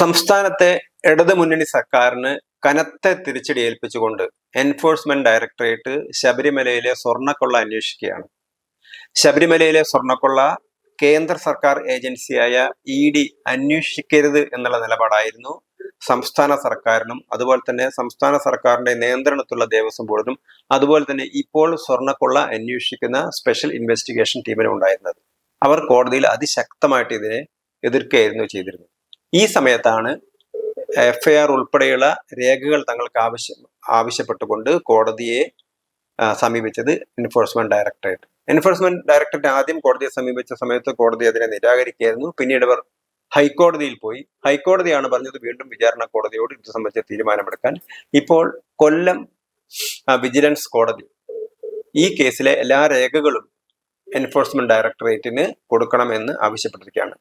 സംസ്ഥാനത്തെ ഇടതു മുന്നണി സർക്കാരിന് കനത്ത തിരിച്ചടി ഏൽപ്പിച്ചുകൊണ്ട് എൻഫോഴ്സ്മെന്റ് ഡയറക്ടറേറ്റ് ശബരിമലയിലെ സ്വർണക്കൊള്ള അന്വേഷിക്കുകയാണ്. ശബരിമലയിലെ സ്വർണക്കൊള്ള കേന്ദ്ര സർക്കാർ ഏജൻസിയായ ഇ ഡി അന്വേഷിക്കരുത് എന്നുള്ള നിലപാടായിരുന്നു സംസ്ഥാന സർക്കാരിനും അതുപോലെ തന്നെ സംസ്ഥാന സർക്കാരിന്റെ നിയന്ത്രണത്തിലുള്ള ദേവസ്വം ബോർഡിനും അതുപോലെ തന്നെ ഇപ്പോൾ സ്വർണക്കൊള്ള അന്വേഷിക്കുന്ന സ്പെഷ്യൽ ഇൻവെസ്റ്റിഗേഷൻ ടീമിനും ഉണ്ടായിരുന്നത്. അവർ കോടതിയിൽ അതിശക്തമായിട്ട് ഇതിനെ എതിർക്കുകയായിരുന്നു ചെയ്തിരുന്നത്. ഈ സമയത്താണ് എഫ്ഐആർ ഉൾപ്പെടെയുള്ള രേഖകൾ തങ്ങൾക്ക് ആവശ്യം ആവശ്യപ്പെട്ടുകൊണ്ട് കോടതിയെ സമീപിച്ചത് എൻഫോഴ്സ്മെന്റ് ഡയറക്ടറേറ്റ് എൻഫോഴ്സ്മെന്റ് ഡയറക്ടറേറ്റ് ആദ്യം കോടതിയെ സമീപിച്ച സമയത്ത് കോടതി അതിനെ നിരാകരിക്കുകയായിരുന്നു. പിന്നീട് അവർ ഹൈക്കോടതിയിൽ പോയി. ഹൈക്കോടതിയാണ് പറഞ്ഞത് വീണ്ടും വിചാരണ കോടതിയോട് ഇത് സംബന്ധിച്ച തീരുമാനമെടുക്കാൻ. ഇപ്പോൾ കൊല്ലം വിജിലൻസ് കോടതി ഈ കേസിലെ എല്ലാ രേഖകളും എൻഫോഴ്സ്മെന്റ് ഡയറക്ടറേറ്റിന് കൊടുക്കണമെന്ന് ആവശ്യപ്പെട്ടിരിക്കുകയാണ്.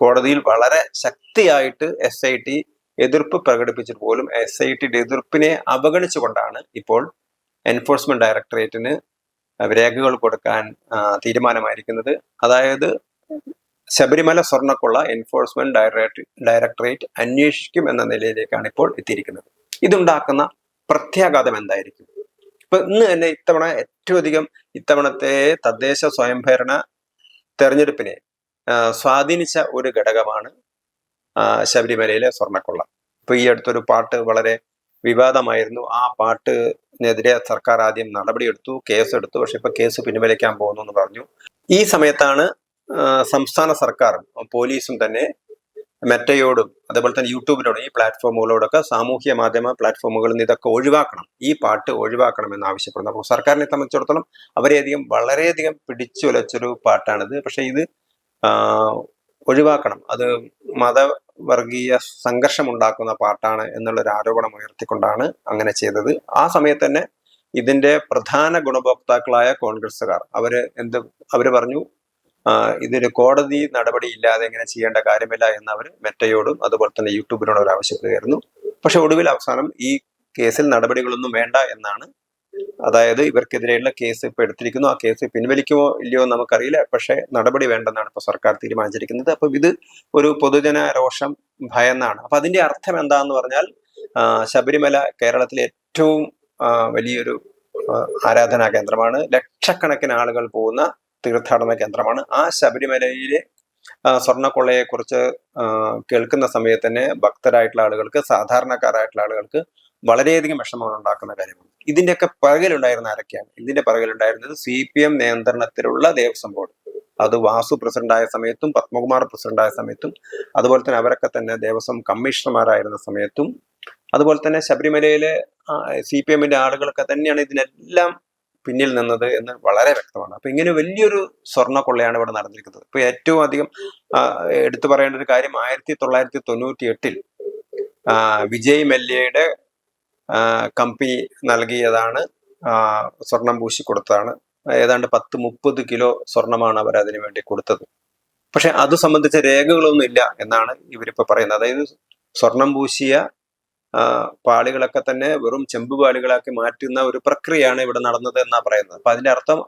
കോടതിയിൽ വളരെ ശക്തിയായിട്ട് എസ് ഐ ടി എതിർപ്പ് പ്രകടിപ്പിച്ചിട്ട് പോലും എസ് ഐ ടിയുടെ എതിർപ്പിനെ അവഗണിച്ചുകൊണ്ടാണ് ഇപ്പോൾ എൻഫോഴ്സ്മെന്റ് ഡയറക്ടറേറ്റിന് രേഖകൾ കൊടുക്കാൻ തീരുമാനമായിരിക്കുന്നത്. അതായത് ശബരിമല സ്വർണക്കുള്ള എൻഫോഴ്സ്മെന്റ് ഡയറക്ടറേറ്റ് ഡയറക്ടറേറ്റ് അന്വേഷിക്കും എന്ന നിലയിലേക്കാണ് ഇപ്പോൾ എത്തിയിരിക്കുന്നത്. ഇതുണ്ടാക്കുന്ന പ്രത്യാഘാതം എന്തായിരിക്കും? ഇപ്പൊ ഇന്ന് തന്നെ ഇത്തവണ ഏറ്റവും അധികം ഇത്തവണത്തെ തദ്ദേശ സ്വയംഭരണ തെരഞ്ഞെടുപ്പിനെ സ്വാധീനിച്ച ഒരു ഘടകമാണ് ശബരിമലയിലെ സ്വർണക്കൊള്ള. ഇപ്പൊ ഈ അടുത്തൊരു പാട്ട് വളരെ വിവാദമായിരുന്നു. ആ പാട്ടിനെതിരെ സർക്കാർ ആദ്യം നടപടിയെടുത്തു കേസ് എടുത്തു പക്ഷെ ഇപ്പൊ കേസ് പിൻവലിക്കാൻ പോകുന്നു എന്ന് പറഞ്ഞു. ഈ സമയത്താണ് സംസ്ഥാന സർക്കാരും പോലീസും തന്നെ മെറ്റയോടും അതേപോലെ തന്നെ യൂട്യൂബിനോടും ഈ പ്ലാറ്റ്ഫോമുകളോടൊക്കെ സാമൂഹ്യ മാധ്യമ പ്ലാറ്റ്ഫോമുകളിൽ നിന്ന് ഇതൊക്കെ ഒഴിവാക്കണം. ഈ പാട്ട് ഒഴിവാക്കണം എന്ന് ആവശ്യപ്പെടുന്നു. അപ്പോൾ സർക്കാരിനെ സംബന്ധിച്ചിടത്തോളം അവരെയധികം വളരെയധികം പിടിച്ചുലച്ചൊരു പാട്ടാണിത്. പക്ഷേ ഇത് ഒഴിവാക്കണം. അത് മതവർഗീയ സംഘർഷം ഉണ്ടാക്കുന്ന പാട്ടാണ് എന്നുള്ളൊരു ആരോപണം ഉയർത്തിക്കൊണ്ടാണ് അങ്ങനെ ചെയ്തത്. ആ സമയത്ത് തന്നെ ഇതിന്റെ പ്രധാന ഗുണഭോക്താക്കളായ കോൺഗ്രസ്സുകാർ അവർ എന്ത് അവർ പറഞ്ഞു ഇതൊരു കോടതി നടപടി ഇല്ലാതെ ഇങ്ങനെ ചെയ്യേണ്ട കാര്യമില്ല എന്ന് അവർ മെറ്റയോടും അതുപോലെ തന്നെ യൂട്യൂബിനോടും അവർ ആവശ്യപ്പെടുകയായിരുന്നു. പക്ഷെ ഒടുവിൽ അവസാനം ഈ കേസിൽ നടപടികളൊന്നും വേണ്ട എന്നാണ് അതായത് ഇവർക്കെതിരെയുള്ള കേസ് ഇപ്പൊ എടുത്തിരിക്കുന്നു. ആ കേസ് പിൻവലിക്കുമോ ഇല്ലയോ നമുക്കറിയില്ല. പക്ഷേ നടപടി വേണ്ടെന്നാണ് ഇപ്പൊ സർക്കാർ തീരുമാനിച്ചിരിക്കുന്നത്. അപ്പൊ ഇത് ഒരു പൊതുജന രോഷം ഭയന്നാണ്. അപ്പൊ അതിന്റെ അർത്ഥം എന്താന്ന് പറഞ്ഞാൽ ശബരിമല കേരളത്തിലെ ഏറ്റവും വലിയൊരു ആരാധനാ കേന്ദ്രമാണ്. ലക്ഷക്കണക്കിന് ആളുകൾ പോകുന്ന തീർത്ഥാടന കേന്ദ്രമാണ്. ആ ശബരിമലയിലെ ആ, സ്വർണക്കൊള്ളയെ കുറിച്ച് കേൾക്കുന്ന സമയത്ത് തന്നെ ഭക്തരായിട്ടുള്ള ആളുകൾക്ക് സാധാരണക്കാരായിട്ടുള്ള ആളുകൾക്ക് വളരെയധികം വിഷമങ്ങൾ ഉണ്ടാക്കുന്ന കാര്യമാണ്. ഇതിന്റെയൊക്കെ പിറകിലുണ്ടായിരുന്ന ആരൊക്കെയാണ്? ഇതിന്റെ പിറകിലുണ്ടായിരുന്നത് സി പി എം നിയന്ത്രണത്തിലുള്ള ദേവസ്വം ബോർഡ്. അത് വാസു പ്രസിഡന്റായ സമയത്തും പത്മകുമാർ പ്രസിഡന്റായ സമയത്തും അതുപോലെ തന്നെ അവരൊക്കെ തന്നെ ദേവസ്വം കമ്മീഷണർമാരായിരുന്ന സമയത്തും അതുപോലെ തന്നെ ശബരിമലയിലെ സി പി എമ്മിന്റെ ആളുകളൊക്കെ തന്നെയാണ് ഇതിനെല്ലാം പിന്നിൽ നിന്നത് എന്ന് വളരെ വ്യക്തമാണ്. അപ്പൊ ഇങ്ങനെ വലിയൊരു സ്വർണ കൊള്ളയാണ് ഇവിടെ നടന്നിരിക്കുന്നത്. ഇപ്പൊ ഏറ്റവും അധികം എടുത്തു പറയേണ്ട ഒരു കാര്യം ആയിരത്തി തൊള്ളായിരത്തി തൊണ്ണൂറ്റി എട്ടിൽ വിജയ് മല്യയുടെ ആ, കമ്പനി നൽകിയതാണ്. സ്വർണം പൂശി കൊടുത്തതാണ്. ഏതാണ്ട് പത്ത് മുപ്പത് കിലോ സ്വർണമാണ് അവർ അതിനു വേണ്ടി കൊടുത്തത്. പക്ഷെ അത് സംബന്ധിച്ച രേഖകളൊന്നും ഇല്ല എന്നാണ് ഇവരിപ്പോ പറയുന്നത്. അതായത് സ്വർണം പൂശിയ പാളികളൊക്കെ തന്നെ വെറും ചെമ്പ് പാളികളാക്കി മാറ്റുന്ന ഒരു പ്രക്രിയയാണ് ഇവിടെ നടന്നത് എന്നാ പറയുന്നത്. അപ്പൊ അതിന്റെ അർത്ഥം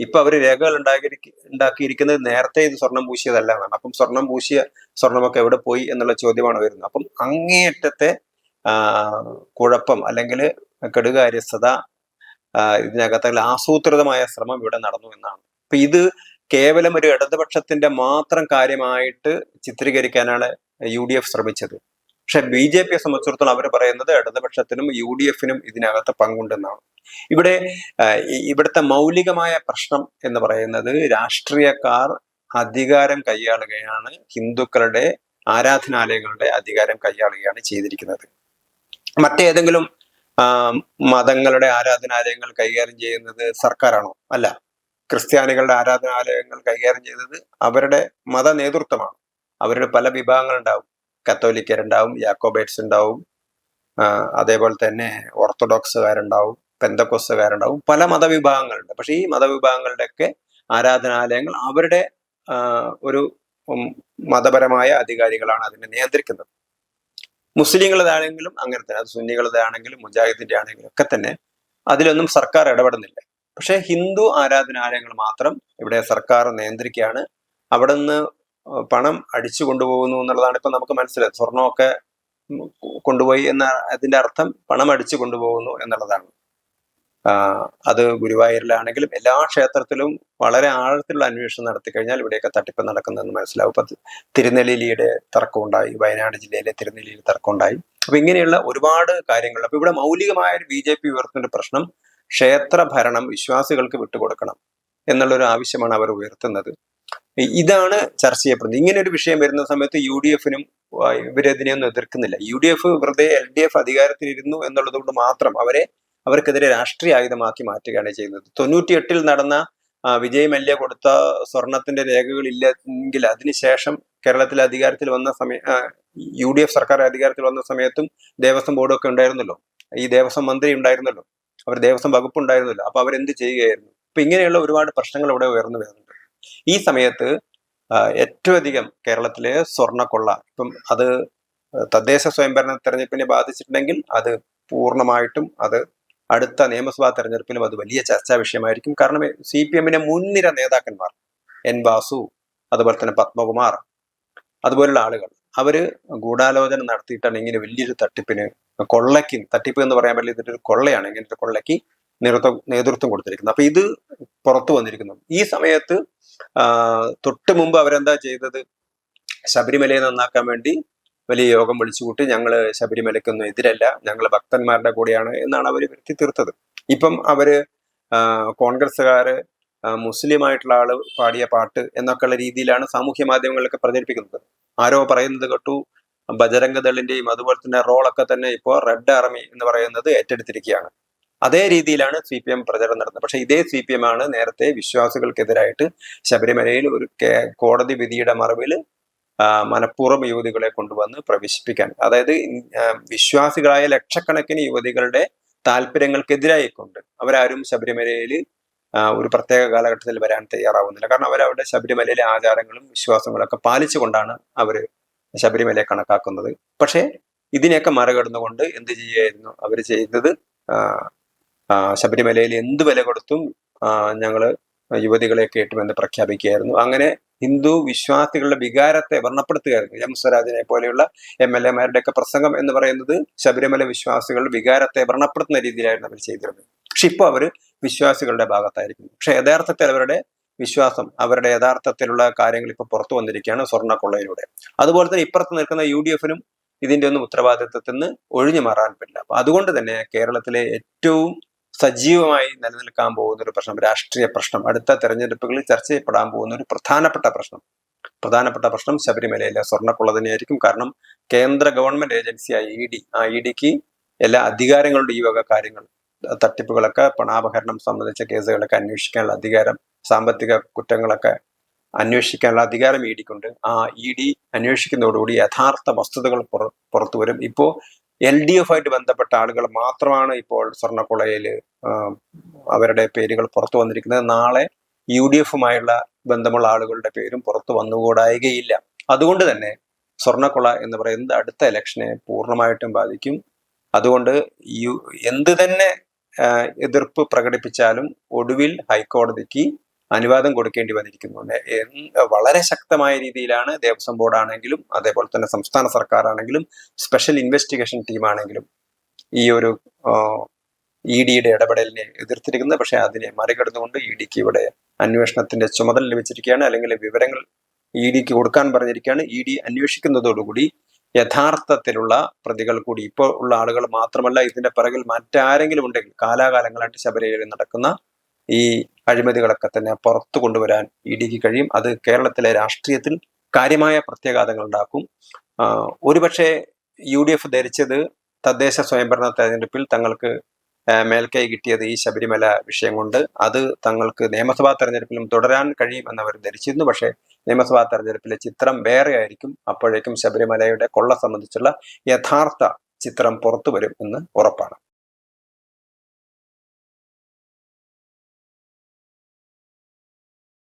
ഇപ്പൊ അവർ രേഖകൾ ഉണ്ടാക്കി ഉണ്ടാക്കിയിരിക്കുന്നത് നേരത്തെ ഇത് സ്വർണം പൂശിയതല്ല എന്നാണ്. അപ്പം സ്വർണം പൂശിയ സ്വർണമൊക്കെ എവിടെ പോയി എന്നുള്ള ചോദ്യമാണ് വരുന്നത്. അപ്പം അങ്ങേയറ്റത്തെ കുഴപ്പം അല്ലെങ്കിൽ കെടുകാര്യസ്ഥത ഇതിനകത്ത് ആസൂത്രിതമായ ശ്രമം ഇവിടെ നടന്നു എന്നാണ്. അപ്പൊ ഇത് കേവലം ഒരു ഇടതുപക്ഷത്തിന്റെ മാത്രം കാര്യമായിട്ട് ചിത്രീകരിക്കാനാണ് യു ഡി എഫ് ശ്രമിച്ചത്. പക്ഷെ ബി ജെ പിയെ സംബന്ധിച്ചിടത്തോളം അവർ പറയുന്നത് ഇടതുപക്ഷത്തിനും യു ഡി എഫിനും ഇതിനകത്ത് പങ്കുണ്ടെന്നാണ്. ഇവിടെ ഇവിടുത്തെ മൗലികമായ പ്രശ്നം എന്ന് പറയുന്നത് രാഷ്ട്രീയക്കാർ അധികാരം കൈയാളുകയാണ് ഹിന്ദുക്കളുടെ ആരാധനാലയങ്ങളുടെ അധികാരം കൈയാളുകയാണ് ചെയ്തിരിക്കുന്നത്. മറ്റേതെങ്കിലും മതങ്ങളുടെ ആരാധനാലയങ്ങൾ കൈകാര്യം ചെയ്യുന്നത് സർക്കാരാണോ? അല്ല. ക്രിസ്ത്യാനികളുടെ ആരാധനാലയങ്ങൾ കൈകാര്യം ചെയ്തത് അവരുടെ മത നേതൃത്വമാണ് അവരുടെ പല വിഭാഗങ്ങൾ ഉണ്ടാവും കത്തോലിക്കരുണ്ടാവും യാക്കോബേറ്റ്സ് ഉണ്ടാവും അതേപോലെ തന്നെ ഓർത്തഡോക്സുകാരുണ്ടാവും പെന്തക്കോസുകാരുണ്ടാവും പല മതവിഭാഗങ്ങളുണ്ട്. പക്ഷെ ഈ മതവിഭാഗങ്ങളുടെയൊക്കെ ആരാധനാലയങ്ങൾ അവരുടെ ഒരു മതപരമായ അധികാരികളാണ് അതിനെ നിയന്ത്രിക്കുന്നത്. മുസ്ലിങ്ങളുടേതാണെങ്കിലും അങ്ങനെ തന്നെ അത് സുന്നികളതാണെങ്കിലും മുജാഹിദിന്റെ ആണെങ്കിലും ഒക്കെ തന്നെ അതിലൊന്നും സർക്കാർ ഇടപെടുന്നില്ല. പക്ഷെ ഹിന്ദു ആരാധനാലയങ്ങൾ മാത്രം ഇവിടെ സർക്കാർ നിയന്ത്രിക്കുകയാണ്. അവിടെ നിന്ന് പണം അടിച്ചു കൊണ്ടുപോകുന്നു എന്നുള്ളതാണ് ഇപ്പൊ നമുക്ക് മനസ്സിലായത്. സ്വർണമൊക്കെ കൊണ്ടുപോയി എന്ന അതിന്റെ അർത്ഥം പണം അടിച്ചു കൊണ്ടുപോകുന്നു എന്നുള്ളതാണ്. അത് ഗുരുവായൂരിലാണെങ്കിലും എല്ലാ ക്ഷേത്രത്തിലും വളരെ ആഴത്തിലുള്ള അന്വേഷണം നടത്തി കഴിഞ്ഞാൽ ഇവിടെയൊക്കെ തട്ടിപ്പ് നടക്കുന്നതെന്ന് മനസ്സിലാവും. ഇപ്പൊ തിരുനെല്ലിയിലെ തർക്കമുണ്ടായി വയനാട് ജില്ലയിലെ തിരുനെല്ലിയിൽ തർക്കമുണ്ടായി. അപ്പൊ ഇങ്ങനെയുള്ള ഒരുപാട് കാര്യങ്ങൾ. അപ്പൊ ഇവിടെ മൗലികമായ ഒരു ബി ജെ പി ഉയർത്തുന്ന പ്രശ്നം ക്ഷേത്ര ഭരണം വിശ്വാസികൾക്ക് വിട്ടുകൊടുക്കണം എന്നുള്ളൊരു ആവശ്യമാണ് അവർ ഉയർത്തുന്നത്. ഇതാണ് ചർച്ച ചെയ്യപ്പെടുന്നത്. ഇങ്ങനെ ഒരു വിഷയം വരുന്ന സമയത്ത് യു ഡി എഫിനും ഇവരതിനെയൊന്നും എതിർക്കുന്നില്ല. യു ഡി എഫ് വെറുതെ എൽ ഡി എഫ് അധികാരത്തിലിരുന്നു എന്നുള്ളത് കൊണ്ട് മാത്രം അവരെ അവർക്കെതിരെ രാഷ്ട്രീയ ആയുധമാക്കി മാറ്റുകയാണ് ചെയ്യുന്നത്. തൊണ്ണൂറ്റി എട്ടിൽ നടന്ന വിജയ് മല്യ കൊടുത്ത സ്വർണത്തിന്റെ രേഖകൾ ഇല്ലെങ്കിൽ അതിനുശേഷം കേരളത്തിൽ അധികാരത്തിൽ വന്ന സമയ യു ഡി എഫ് സർക്കാർ അധികാരത്തിൽ വന്ന സമയത്തും ദേവസ്വം ബോർഡൊക്കെ ഉണ്ടായിരുന്നല്ലോ. ഈ ദേവസ്വം മന്ത്രി ഉണ്ടായിരുന്നല്ലോ. അവർ ദേവസ്വം വകുപ്പ് ഉണ്ടായിരുന്നല്ലോ. അപ്പൊ അവരെന്ത് ചെയ്യുകയായിരുന്നു? അപ്പൊ ഇങ്ങനെയുള്ള ഒരുപാട് പ്രശ്നങ്ങൾ ഇവിടെ ഉയർന്നു വരുന്നുണ്ട്. ഈ സമയത്ത് ഏറ്റവും അധികം കേരളത്തിലെ സ്വർണക്കൊള്ള ഇപ്പം അത് തദ്ദേശ സ്വയംഭരണ തെരഞ്ഞെടുപ്പിനെ ബാധിച്ചിട്ടുണ്ടെങ്കിൽ അത് പൂർണമായിട്ടും അത് അടുത്ത നിയമസഭാ തെരഞ്ഞെടുപ്പിലും അത് വലിയ ചർച്ചാ വിഷയമായിരിക്കും. കാരണം സി പി എമ്മിന്റെ മുൻനിര നേതാക്കന്മാർ എൻ വാസു അതുപോലെ തന്നെ പത്മകുമാർ അതുപോലുള്ള ആളുകൾ. അവർ ഗൂഢാലോചന നടത്തിയിട്ടാണ് ഇങ്ങനെ വലിയൊരു തട്ടിപ്പിന് കൊള്ളയ്ക്ക് തട്ടിപ്പ് എന്ന് പറയാൻ പറ്റില്ല ഇതൊരു കൊള്ളയാണ്. ഇങ്ങനത്തെ കൊള്ളയ്ക്ക് നേതൃത്വം നേതൃത്വം കൊടുത്തിരിക്കുന്നത് അപ്പൊ ഇത് പുറത്തു വന്നിരിക്കുന്നു. ഈ സമയത്ത് തൊട്ട് മുമ്പ് അവരെന്താ ചെയ്തത്? ശബരിമലയെ നന്നാക്കാൻ വേണ്ടി വലിയ യോഗം വിളിച്ചു കൂട്ടി ഞങ്ങൾ ശബരിമലയ്ക്കൊന്നും എതിരല്ല ഞങ്ങൾ ഭക്തന്മാരുടെ കൂടെയാണ് എന്നാണ് അവർ വരുത്തി തീർത്തത് ഇപ്പം അവർ കോൺഗ്രസ്സുകാര് ആ, മുസ്ലിം ആയിട്ടുള്ള ആൾ പാടിയ പാട്ട് എന്നൊക്കെയുള്ള രീതിയിലാണ് സാമൂഹ്യ മാധ്യമങ്ങളിലൊക്കെ പ്രചരിപ്പിക്കുന്നത്. ആരോ പറയുന്നത് കേട്ടു ബജരംഗദളിന്റെയും അതുപോലെ തന്നെ റോളൊക്കെ തന്നെ ഇപ്പോൾ റെഡ് ആർമി എന്ന് പറയുന്നത് ഏറ്റെടുത്തിരിക്കുകയാണ്. അതേ രീതിയിലാണ് സി പി എം പ്രചരണം നടന്നത്. പക്ഷേ ഇതേ സി പി എം ആണ് നേരത്തെ വിശ്വാസികൾക്കെതിരായിട്ട് ശബരിമലയിൽ ഒരു കോടതി വിധിയുടെ മറവിൽ മനഃപൂർവം യുവതികളെ കൊണ്ടുവന്ന് പ്രവേശിപ്പിക്കാൻ. അതായത് വിശ്വാസികളായ ലക്ഷക്കണക്കിന് യുവതികളുടെ താല്പര്യങ്ങൾക്കെതിരായിക്കൊണ്ട് അവരാരും ശബരിമലയിൽ ഒരു പ്രത്യേക കാലഘട്ടത്തിൽ വരാൻ തയ്യാറാവുന്നില്ല. കാരണം അവരവരുടെ ശബരിമലയിലെ ആചാരങ്ങളും വിശ്വാസങ്ങളൊക്കെ പാലിച്ചുകൊണ്ടാണ് അവർ ശബരിമലയെ കണക്കാക്കുന്നത്. പക്ഷേ ഇതിനെയൊക്കെ മറികടന്നുകൊണ്ട് എന്ത് ചെയ്യായിരുന്നു അവർ ആ, ശബരിമലയിൽ എന്ത് വില കൊടുത്തും ഞങ്ങൾ യുവതികളെ കേട്ടുമെന്ന് പ്രഖ്യാപിക്കുകയായിരുന്നു. അങ്ങനെ ഹിന്ദു വിശ്വാസികളുടെ വികാരത്തെ വർണപ്പെടുത്തുകയായിരുന്നു. എം സ്വരാജിനെ പോലെയുള്ള എം എൽ എമാരുടെ ഒക്കെ പ്രസംഗം എന്ന് പറയുന്നത് ശബരിമല വിശ്വാസികളുടെ വികാരത്തെ വർണപ്പെടുത്തുന്ന രീതിയിലായിരുന്നു അവർ ചെയ്തിരുന്നത്. പക്ഷെ ഇപ്പോൾ അവർ വിശ്വാസികളുടെ ഭാഗത്തായിരിക്കുന്നു. പക്ഷെ യഥാർത്ഥത്തിൽ അവരുടെ വിശ്വാസം അവരുടെ യഥാർത്ഥത്തിലുള്ള കാര്യങ്ങൾ ഇപ്പോൾ പുറത്തു വന്നിരിക്കുകയാണ് സ്വർണക്കൊള്ളയിലൂടെ. അതുപോലെ തന്നെ ഇപ്പുറത്ത് നിൽക്കുന്ന യു ഡി എഫിനും ഇതിന്റെ ഒന്നും ഉത്തരവാദിത്വത്തിൽ നിന്ന് ഒഴിഞ്ഞു മാറാൻ പറ്റില്ല. അപ്പൊ അതുകൊണ്ട് തന്നെ കേരളത്തിലെ ഏറ്റവും സജീവമായി നിലനിൽക്കാൻ പോകുന്ന ഒരു പ്രശ്നം രാഷ്ട്രീയ പ്രശ്നം. അടുത്ത തെരഞ്ഞെടുപ്പുകളിൽ ചർച്ച ചെയ്യപ്പെടാൻ പോകുന്ന ഒരു പ്രധാനപ്പെട്ട പ്രശ്നം. പ്രധാനപ്പെട്ട പ്രശ്നം ശബരിമലയിലെ സ്വർണക്കുള്ളതിനെയായിരിക്കും കാരണം കേന്ദ്ര ഗവൺമെന്റ് ഏജൻസിയായ ഇ ഡി ആ ഇ ഡിക്ക് എല്ലാ അധികാരങ്ങളുടെ ഈ വക കാര്യങ്ങൾ തട്ടിപ്പുകളൊക്കെ പണാപഹരണം സംബന്ധിച്ച കേസുകളൊക്കെ അന്വേഷിക്കാനുള്ള അധികാരം സാമ്പത്തിക കുറ്റങ്ങളൊക്കെ അന്വേഷിക്കാനുള്ള അധികാരം ഇ ഡിക്കുണ്ട്. ആ ഇ ഡി അന്വേഷിക്കുന്നതോടുകൂടി യഥാർത്ഥ വസ്തുതകൾ പുറ- പുറത്തു വരും ഇപ്പോ എൽ ഡി എഫ് ആയിട്ട് ബന്ധപ്പെട്ട ആളുകൾ മാത്രമാണ് ഇപ്പോൾ സ്വർണക്കുളയിൽ അവരുടെ പേരുകൾ പുറത്തു വന്നിരിക്കുന്നത്. നാളെ യു ഡി എഫുമായുള്ള ബന്ധമുള്ള ആളുകളുടെ പേരും പുറത്തു വന്നുകൂടായികയില്ല. അതുകൊണ്ട് തന്നെ സ്വർണക്കുള എന്ന് പറയുന്നത് അടുത്ത ഇലക്ഷനെ പൂർണമായിട്ടും ബാധിക്കും. അതുകൊണ്ട് യു എന്ത് തന്നെ എതിർപ്പ് പ്രകടിപ്പിച്ചാലും ഒടുവിൽ ഹൈക്കോടതിക്ക് അനുവാദം കൊടുക്കേണ്ടി വന്നിരിക്കുന്നു. വളരെ ശക്തമായ രീതിയിലാണ് ദേവസ്വം ബോർഡ് ആണെങ്കിലും അതേപോലെ തന്നെ സംസ്ഥാന സർക്കാർ ആണെങ്കിലും സ്പെഷ്യൽ ഇൻവെസ്റ്റിഗേഷൻ ടീമാണെങ്കിലും ഈ ഒരു ഇ ഡിയുടെ ഇടപെടലിനെ എതിർത്തിരിക്കുന്നത്. പക്ഷെ അതിനെ മറികടന്നുകൊണ്ട് ഇ ഡിക്ക് ഇവിടെ അന്വേഷണത്തിന്റെ ചുമതല ലഭിച്ചിരിക്കുകയാണ്. അല്ലെങ്കിൽ വിവരങ്ങൾ ഇ ഡിക്ക് കൊടുക്കാൻ പറഞ്ഞിരിക്കുകയാണ്. ഇ ഡി അന്വേഷിക്കുന്നതോടുകൂടി യഥാർത്ഥത്തിലുള്ള പ്രതികൾ കൂടി ഇപ്പോൾ ഉള്ള ആളുകൾ മാത്രമല്ല ഇതിന്റെ പിറകിൽ മറ്റാരെങ്കിലും ഉണ്ടെങ്കിൽ കാലാകാലങ്ങളായിട്ട് ശബരിമലയിൽ നടക്കുന്ന ഈ അഴിമതികളൊക്കെ തന്നെ പുറത്തു കൊണ്ടുവരാൻ ഇ ഡിക്ക് കഴിയും. അത് കേരളത്തിലെ രാഷ്ട്രീയത്തിൽ കാര്യമായ പ്രത്യാഘാതങ്ങൾ ഉണ്ടാക്കും. ഒരുപക്ഷെ യു ഡി എഫ് ധരിച്ചത് തദ്ദേശ സ്വയംഭരണ തെരഞ്ഞെടുപ്പിൽ തങ്ങൾക്ക് മേൽക്കൈ കിട്ടിയത് ഈ ശബരിമല വിഷയം കൊണ്ട്. അത് തങ്ങൾക്ക് നിയമസഭാ തെരഞ്ഞെടുപ്പിലും തുടരാൻ കഴിയും എന്നവർ ധരിച്ചിരുന്നു. പക്ഷേ നിയമസഭാ തെരഞ്ഞെടുപ്പിലെ ചിത്രം വേറെ ആയിരിക്കും. അപ്പോഴേക്കും ശബരിമലയുടെ കൊള്ള സംബന്ധിച്ചുള്ള യഥാർത്ഥ ചിത്രം പുറത്തു വരും എന്ന് ഉറപ്പാണ്.